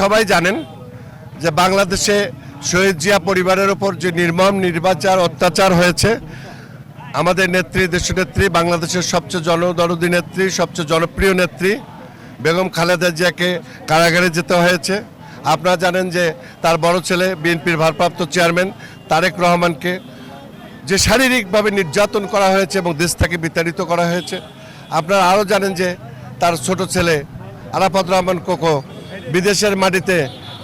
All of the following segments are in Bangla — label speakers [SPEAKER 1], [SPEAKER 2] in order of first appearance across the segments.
[SPEAKER 1] সবাই জানেন যে বাংলাদেশে শহীদ জিয়া পরিবারের ওপর যে নির্মম নির্বাচার অত্যাচার হয়েছে, আমাদের নেত্রী দেশনেত্রী বাংলাদেশের সবচেয়ে জনদরদী নেত্রী, সবচেয়ে জনপ্রিয় নেত্রী বেগম খালেদা জিয়াকে কারাগারে যেতে হয়েছে। আপনারা জানেন যে তার বড় ছেলে, বিএনপির ভারপ্রাপ্ত চেয়ারম্যান তারেক রহমানকে যে শারীরিকভাবে নির্যাতন করা হয়েছে এবং দেশ থেকে বিতাড়িত করা হয়েছে। আপনারা আরও জানেন যে তার ছোট ছেলে আরাফাত রহমান কোকো বিদেশের মাটিতে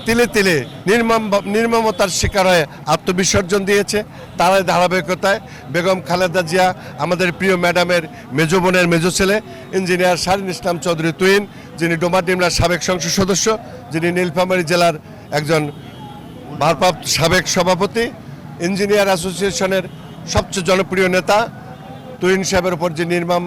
[SPEAKER 1] তিলে তিলে নির্মম নির্মমতার শিকার হয়ে আত্মবিসর্জন দিয়েছে। তারাই ধারাবাহিকতায় বেগম খালেদা জিয়া, আমাদের প্রিয় ম্যাডামের মেজো বোনের মেজো ছেলে, ইঞ্জিনিয়ার শারিন ইসলাম চৌধুরী তুইন যিনি ডোমাডিমলার সাবেক সংসদ সদস্য, যিনি নীলফামারী জেলার একজন ভারপ্রাপ্ত সাবেক সভাপতি, ইঞ্জিনিয়ার অ্যাসোসিয়েশনের সবচেয়ে জনপ্রিয় নেতা। তুহিন সাহেবের উপর যে নির্মম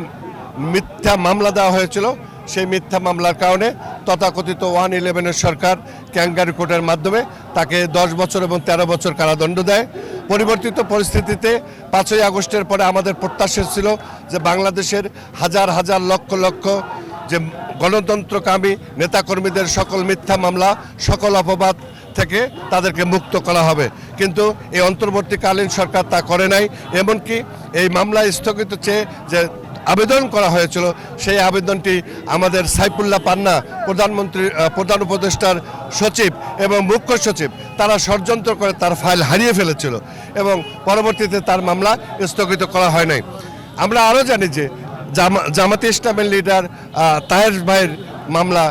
[SPEAKER 1] মিথ্যা মামলা দেওয়া হয়েছিল, সেই মিথ্যা মামলার কারণে তথাকথিত ওয়ান ইলেভেনের সরকার ক্যাঙ্গারি কোর্টের মাধ্যমে তাকে দশ বছর এবং তেরো বছর কারাদণ্ড দেয়। পরিবর্তিত পরিস্থিতিতে পাঁচই আগস্টের পরে আমাদের প্রত্যাশা ছিল যে বাংলাদেশের হাজার হাজার লক্ষ লক্ষ যে গণতন্ত্রকামী নেতাকর্মীদের সকল মিথ্যা মামলা, সকল অপবাদ থেকে তাদেরকে মুক্ত করা হবে। কিন্তু এই অন্তর্বর্তীকালীন সরকার তা করে নাই। এমনকি এই মামলা স্থগিত চেয়ে যে আবেদন করা হয়েছিল। সেই আবেদনটি আমাদের সাইফুল্লাহ পান্না, প্রধানমন্ত্রী প্রধান উপদেষ্টার সচিব এবং মুখ্য সচিব, তারা ষড়যন্ত্র করে তার ফাইল হারিয়ে ফেলেছিল এবং পরবর্তীতে তার মামলা স্থগিত করা হয় নাই। আমরা আরও জানি যে জামা জামাতে ইসলামের লিডার তাহের ভাইয়ের মামলা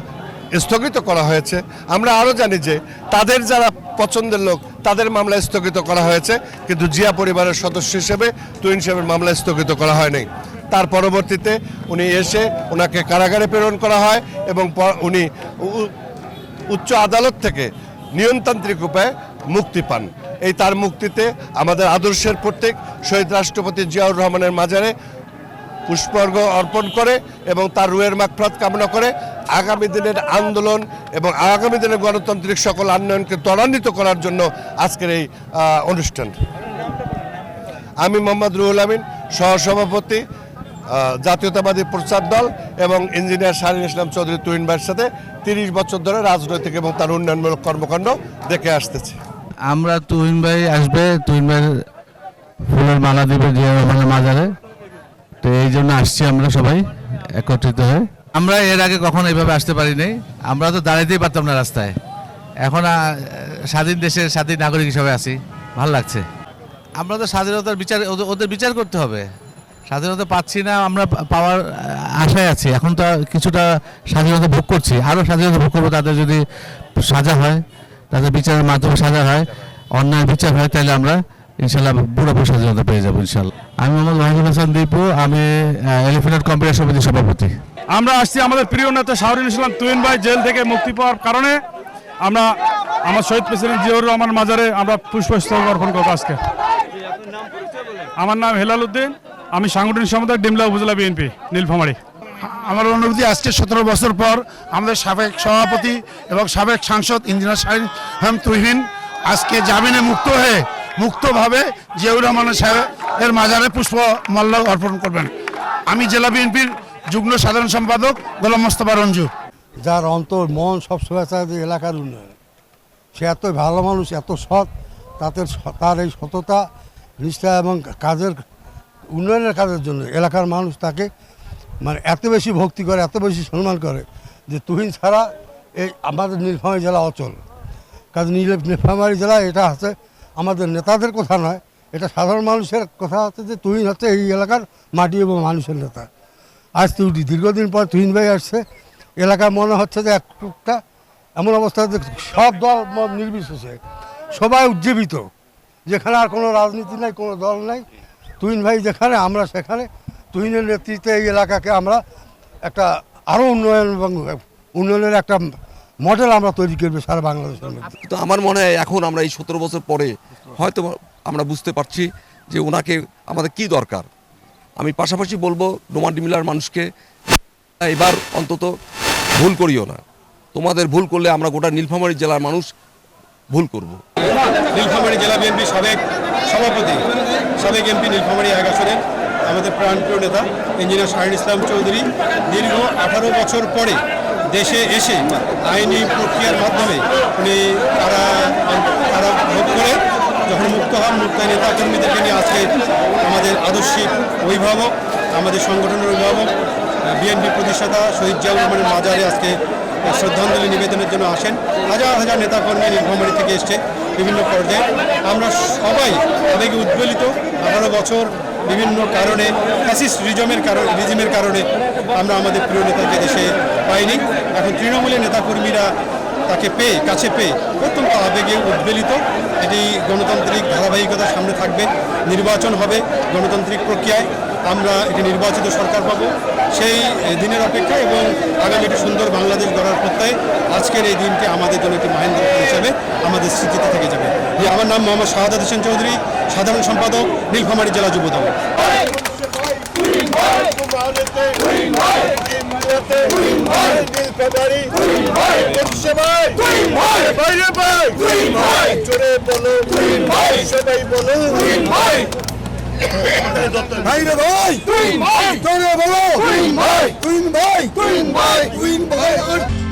[SPEAKER 1] স্থগিত করা হয়েছে। আমরা আরও জানি যে তাদের যারা পছন্দের লোক, তাদের মামলা স্থগিত করা হয়েছে, কিন্তু জিয়া পরিবারের সদস্য হিসেবে তুইন সাহেবের মামলা স্থগিত করা হয়নি তার পরবর্তীতে উনি এসে ওনাকে কারাগারে প্রেরণ করা হয় এবং উনি উচ্চ আদালত থেকে নিয়মতান্ত্রিক উপায়ে মুক্তি পান। এই তার মুক্তিতে আমাদের আদর্শের প্রত্যেক শহীদ রাষ্ট্রপতি জিয়াউর রহমানের মাজারে পুষ্পর্ঘ অর্পণ করে এবং তার রুয়ের মাকফরাত কামনা করে আগামী দিনের আন্দোলন এবং আগামী দিনের গণতান্ত্রিক সকল উন্নয়নকে ত্বরান্বিত করার জন্য আজকের এই অনুষ্ঠান। আমি মোহাম্মদ রুহুল আমিন, সহসভাপতি জাতীয়তাবাদী প্রচার দল এবং ইঞ্জিনিয়ার শাহিন ইসলাম চৌধুরী তুহিন ভাইয়ের সাথে তিরিশ বছর ধরে রাজনৈতিক এবং তার উন্নয়নমূলক কর্মকাণ্ড দেখে আসতেছে।
[SPEAKER 2] আমরা তুহিন ভাই আসবে, তুহিন ভাই ফুলের মালা দিবে রহমানের মাজারে। তো এই জন্য আসছি আমরা সবাই একত্রিত হয়ে। আমরা এর আগে কখনো এইভাবে আসতে পারি নাই আমরা তো দাঁড়াইতেই পারতাম না রাস্তায়। এখন স্বাধীন দেশের স্বাধীন নাগরিক হিসাবে আছি। ভালো লাগছে। আমরা তো স্বাধীনতার বিচার, ওদের বিচার করতে হবে। স্বাধীনতা পাচ্ছি না, আমরা পাওয়ার আশায় আছি। এখন তো কিছুটা স্বাধীনতা ভোগ করছি। আরও স্বাধীনতা ভোগ করব, তাদের যদি সাজা হয়, তাদের বিচারের মাধ্যমে সাজা হয়, অন্যায় বিচার হয়, তাহলে আমরা ইনশাল্লাহ পুরোপুরি স্বাধীনতা পেয়ে যাব ইনশাল্লাহ। আমি মোহাম্মদ ওয়াহিদুল হাসান দীপু, আমি এলিফেন্ট কম্পিউটার সমিতির সভাপতি।
[SPEAKER 3] আমরা আসছি আমাদের প্রিয় নেতা শাহরুল ইসলাম তুহিন ভাই, জেল থেকে মুক্তি পাওয়ার কারণে। আমরা আমার শহীদ প্রেসিডেন্ট জিয়াউর রহমান মাজারে আমরা পুষ্পস্তবক অর্পণ করব আজকে। আমার নাম হেলাল উদ্দিন। আমি সাংগঠনিক সম্পাদক ডিমলা উপজেলা বিএনপি নীলফামারী।
[SPEAKER 4] আমার অনুভূতি আজকে সতেরো বছর পর আমাদের সাবেক সভাপতি এবং সাবেক সাংসদ ইঞ্জিনিয়ার শাহিন হাম তুহিন আজকে জামিনে মুক্ত হয়ে মুক্তভাবে জিয়াউর রহমান সাহেবের মাজারে পুষ্প মাল্য অর্পণ করবেন। আমি জেলা বিএনপির যুগ্ম সাধারণ সম্পাদক গোলাম মোস্তফা রঞ্জু।
[SPEAKER 5] যার অন্তর মন সবসময় চায় যে এলাকার উন্নয়ন। সে এত ভালো মানুষ এত সৎ তাদের স- তার এই সততা নিষ্ঠা এবং কাজের উন্নয়নের কাজের জন্য এলাকার মানুষ তাকে মানে এত বেশি ভক্তি করে, এত বেশি সম্মান করে যে তুহিন ছাড়া এই আমাদের নীলফামারী জেলা অচল। নীল নীলফামারী জেলা এটা হচ্ছে আমাদের নেতাদের কথা নয়, এটা সাধারণ মানুষের কথা হচ্ছে যে তুহিন হচ্ছে এই এলাকার মাটি এবং মানুষের নেতা। আজ তুই দীর্ঘদিন পর তুহিন ভাই আসছে, এলাকার মনে হচ্ছে যে একটা এমন অবস্থা যে সব দল নির্বিশেষে, সবাই উজ্জীবিত, যেখানে আর কোনো রাজনীতি নাই, কোনো দল নাই তুহিন ভাই যেখানে, আমরা সেখানে। তুহিনের নেতৃত্বে এই এলাকাকে আমরা একটা আরও উন্নয়ন এবং উন্নয়নের একটা মডেল আমরা তৈরি করবে সারা বাংলাদেশের মধ্যে।
[SPEAKER 6] তো আমার মনে হয় এখন আমরা এই সতেরো বছর পরে হয়তো আমরা বুঝতে পারছি যে ওনাকে আমাদের কি দরকার। আমি পাশাপাশি বলব ডোমার ডিমিলার মানুষকে, এবার অন্তত ভুল করিও না। তোমাদের ভুল করলে আমরা গোটা নীলফামারী জেলার মানুষ ভুল করব।
[SPEAKER 7] নীলফামারী জেলা বিএনপি সাবেক সভাপতি, সাবেক এমপি নীলফামারী এক আসনের আমাদের প্রাণপ্রিয় নেতা, ইঞ্জিনিয়ার শাহিন ইসলাম চৌধুরী দীর্ঘ আঠারো বছর পরে দেশে এসে আইনি প্রক্রিয়ার মাধ্যমে উনি তারা তারা ভোগ করে, যখন মুক্ত হন, মুক্ত নেতা কর্মীদেরকে নিয়ে আজকে আমাদের আদর্শিক অভিভাবক, আমাদের সংগঠনের অভিভাবক বিএনপি প্রতিষ্ঠাতা শহীদ জিয়াউর রহমানের মাজারে আজকে শ্রদ্ধাঞ্জলি নিবেদনের জন্য আসেন। হাজার হাজার নেতাকর্মী নীলফামারী থেকে এসছে বিভিন্ন পর্যায়ে। আমরা সবাই আবেগে উদ্বেলিত। আঠারো বছর বিভিন্ন কারণে ফ্যাসিস্ট রিজমের কারণে রিজিমের কারণে আমরা আমাদের প্রিয় নেতাকে দেশে পাইনি। এখন তৃণমূলের নেতাকর্মীরা তাকে পেয়ে, কাছে পেয়ে অত্যন্ত আবেগে উদ্বেলিত। এটি গণতান্ত্রিক ধারাবাহিকতার সামনে থাকবে। নির্বাচন হবে গণতান্ত্রিক প্রক্রিয়ায়। আমরা একটি নির্বাচিত সরকার পাবো সেই দিনের অপেক্ষা এবং আগামী একটি সুন্দর বাংলাদেশ গড়ার প্রত্যয়ে আজকের এই দিনটি আমাদের জন্য একটি মহেন্দ্র হিসাবে আমাদের স্মৃতিতে থেকে যাবে আমার নাম মোহাম্মদ শাহাদ হোসেন চৌধুরী সাধারণ সম্পাদক নীলফামারী জেলা যুবদল
[SPEAKER 5] ভাইরে ভাই। তুই ভাই। তোরে বলো। তুই ভাই। তুই ভাই। তুই ভাই। তুই ভাই।